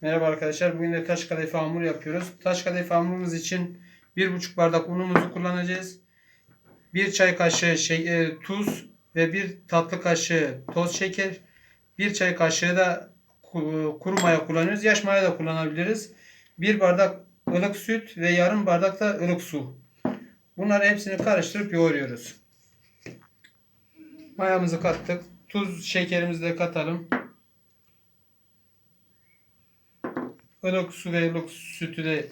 Merhaba arkadaşlar. Bugün de taş kadayıfı hamur yapıyoruz. Taş kadayıfı hamurumuz için 1,5 bardak unumuzu kullanacağız. 1 çay kaşığı şey, e, tuz ve 1 tatlı kaşığı toz şeker. 1 çay kaşığı da ku- kuru maya kullanıyoruz. Yaş maya da kullanabiliriz. 1 bardak ılık süt ve yarım bardak da ılık su. Bunları hepsini karıştırıp yoğuruyoruz. Mayamızı kattık. Tuz, şekerimizi de katalım. Ilık su ve ılık sütü de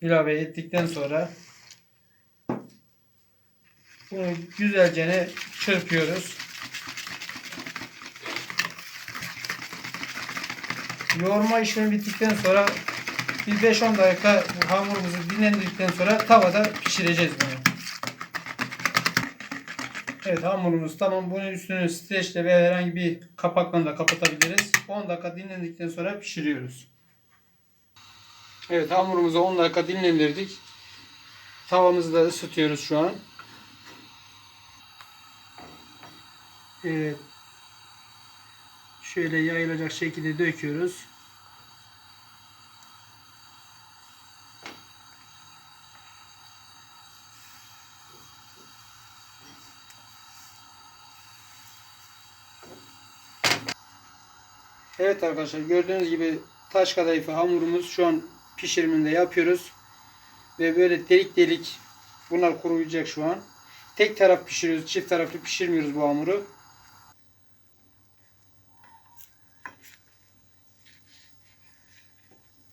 ilave ettikten sonra bunu güzelce çırpıyoruz. Yoğurma işlemi bittikten sonra bir 5-10 dakika hamurumuzu dinlendirdikten sonra tavada pişireceğiz bunu. Evet hamurumuz tamam. Bunun üstünü streçle veya herhangi bir kapakla da kapatabiliriz. 10 dakika dinlendikten sonra pişiriyoruz. Evet hamurumuzu 10 dakika dinlendirdik. Tavamızı da ısıtıyoruz şu an. Evet. Şöyle yayılacak şekilde döküyoruz. Evet arkadaşlar gördüğünüz gibi taş kadayıfı hamurumuz şu an pişiriminde yapıyoruz. Ve böyle delik delik bunlar kuruyacak şu an. Tek taraf pişiriyoruz. Çift taraflı pişirmiyoruz bu hamuru.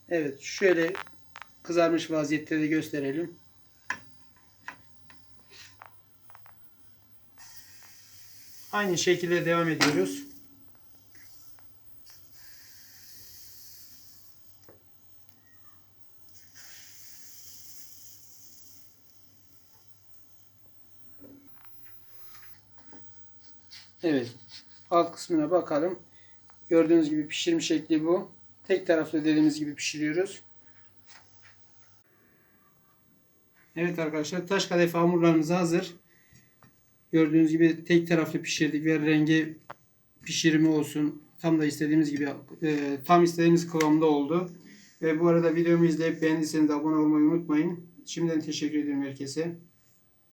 Evet şöyle kızarmış vaziyette de gösterelim. Aynı şekilde devam ediyoruz. Evet. Alt kısmına bakalım. Gördüğünüz gibi pişirme şekli bu. Tek taraflı dediğimiz gibi pişiriyoruz. Evet arkadaşlar taş kadayıf hamurlarımız hazır. Gördüğünüz gibi tek taraflı pişirdik ve rengi pişirimi olsun. Tam da istediğimiz gibi e, tam istediğimiz kıvamda oldu. Ve bu arada videomu izleyip beğendiyseniz abone olmayı unutmayın. Şimdiden teşekkür ederim herkese.